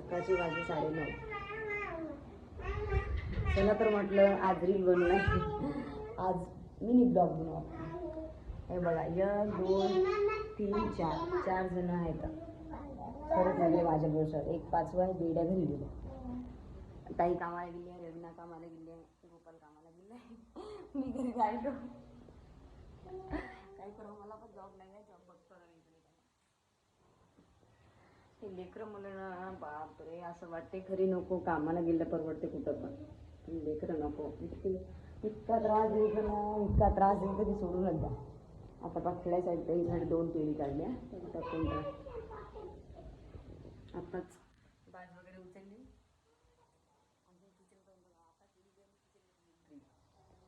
सकाळची वाजली साडेनऊ. चला तर म्हटलं आज रील बनवून आज मिनी ब्लॉग बनवा हे बघा एक दोन तीन चार. चार जण आहेत. खरंच लागले माझ्या बरोबर एक पाचवा आहे बेड्या घरी गेलो ताई कामाला गेली आहे रवीना कामाला गेली आहे गोपाल कामाला गेले आहे मी घरी जायचो काही करू मला पण जॉब नाही आहे जॉब बघतो ना मी इकडे. हे लेकरं मला ना बापरे असं वाटते घरी नको कामाला गेलं परवडते कुठं पण. पण लेकरं नको. इतके इतका त्रास द्यायचा ना इतका त्रास द्यायचा की सोडूनच द्या आता बघ खेळायसाठी काही झाड दोन पेढी काढल्या त्याच्यात पण आत्ताच बाज वगैरे उचलली.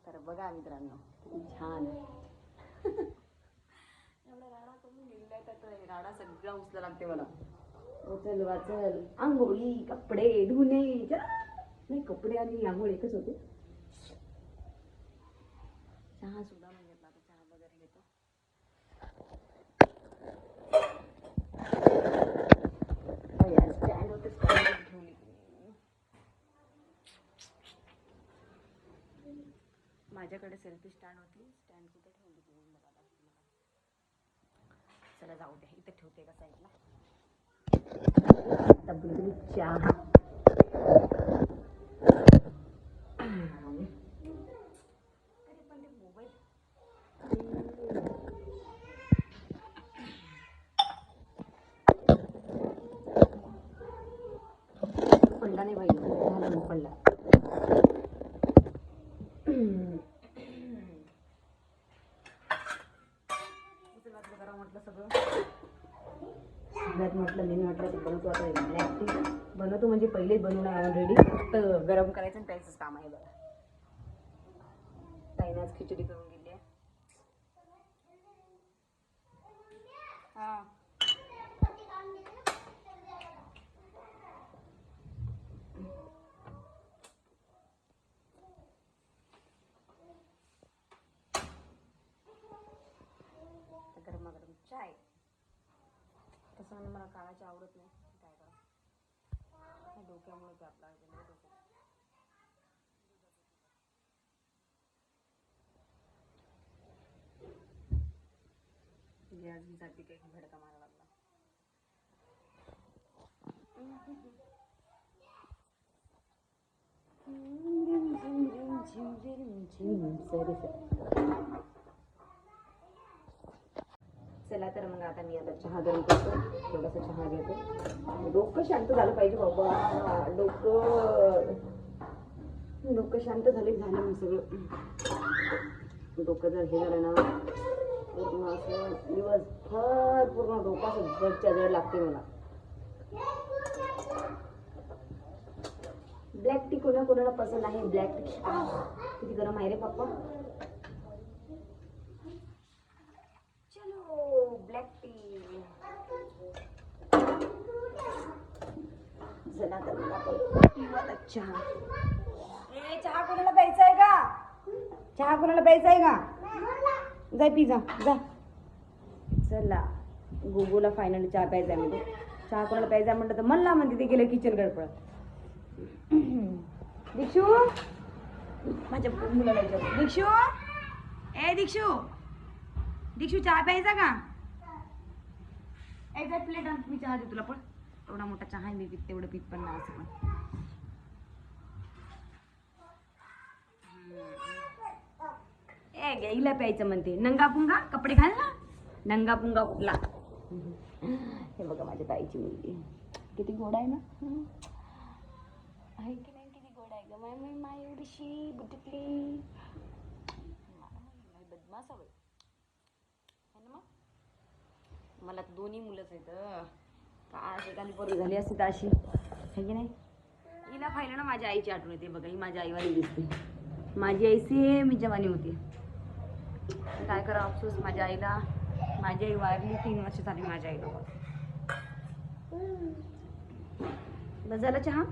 तर बघा मित्रांनो किती छान. एवढा राडा कमी लिहिलाय त्यात राडा सगळा उचला लागते मला. उचल वाचल. आंघोळी कपडे धुणे नाही कपडे आणि आंघोळ एकच होते. चहा सुद्धा म्हणजे आता चहा वगैरे घेतो. स्टँड स्टँड ठेवली. माझ्याकडे सेल्फी स्टँड होती. स्टँड कुठे ठेवली? चला जाऊ दे इथे ठेवते का साईडला आता बिलकुल चहा अरे पण ते मोबाईल पडला नाही पाहिजे झाला मग पडला उचल वाचलं करा म्हटलं सगळं सगळ्यात म्हटलं मी म्हटलं ते बनवतो आता ब्लॅक टी बनवतो म्हणजे पहिलेच बनवून आहे ऑलरेडी फक्त गरम करायचं आणि प्यायचंच काम आहे बघा. ताईनं आज खिचडी करून गेली आहे. हां. तसं मला काळाची आवडत नाही काय करा डोक्यामुळे ते आपला हे नाही डोकं. गॅससाठी काही भडका मारा लागला सरी चला तर मग आता मी आता चहा गरम करतो. थोडासा चहा घेतो. डोकं शांत झालं पाहिजे बाबा. डोकं डोकं शांत झाले झालं मग सगळं. डोकं जर हे झालं ना पूर्ण असं दिवसभर पूर्ण डोकं असं जडच्या जड लागते मला. ब्लॅक टी कोणा कोणाला पसंत आहे? Black tea. किती गरम आहे रे पप्पा चलो ब्लॅक टी चला तर मग आपण पिऊ आता चहा. ए चहा कोणाला प्यायचा आहे का? चहा कोणाला प्यायचा आहे का? जाय पी जा जा. चला गुगूला फायनली चहा प्यायचा आहे म्हणजे चहा कोणाला प्यायचा म्हणलं म्हटलं तर म्हणला म्हणते ते गेलं किचन गडपड दीक्षू? माझ्या मुलाला दीक्षू? ए दीक्षू. दीक्षू चहा प्यायचा का? एक प्लेट मी चहा देतो तुला पण एवढा मोठा चहा आहे मी पित तेवढं पित पण नाही असं पण. ए प्यायचं म्हणते. नंगा पुंगा? कपडे घाल ना. नंगा पुंगा कुठला? हे बघा माझ्या ताईची मुलगी. किती गोड आहे ना? आहे की नाही किती गोड आहे ग? माय माय माय एवढीशी बुटीतली बदमास हवं ना मग? मला दोन्ही मुलंच आहेत काय एखादी पोरगी झाली असती तर अशी. है की नाही? हिला पाहिलं ना माझ्या आईची आठवण येते बघा. ही माझ्या आईवाली दिसते. माझी आई सेम मी जवानी होती. काय करा अफसोस. माझ्या आईला माझी आई वारली तीन वर्ष झाली माझ्या आईला बस झाला चहा?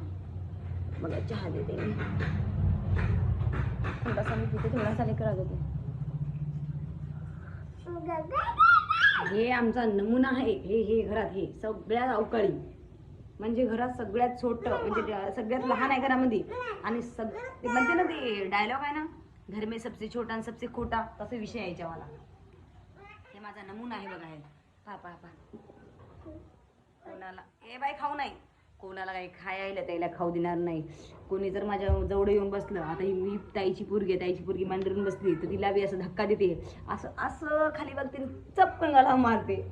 बघा चहा देते मी. थोडासा मी पिते थोडासा लेकर होते हे आमचा नमुना आहे हे हे घरात हे सगळ्यात अवकाळी. म्हणजे घरात सगळ्यात छोटं म्हणजे त्या- सगळ्यात लहान आहे घरामध्ये. आणि सग ते म्हणते ना ते डायलॉग आहे ना घर में सबसे छोटा आणि सबसे खोटा तसा विषय आहे याच्यावाला हे माझा नमुना आहे बघा हे. पा पा पा कोणाला हे बाई खाऊ नाही. कोणाला काही खायला त्याला खाऊ देणार नाही. कोणी जर माझ्या जवळ येऊन बसलं आता ही मी ताईची पुरगी ताईची पुरगी मांडून बसली तर तिला बी असं धक्का देते. असं असं खाली बघते चपकन गाला मारते.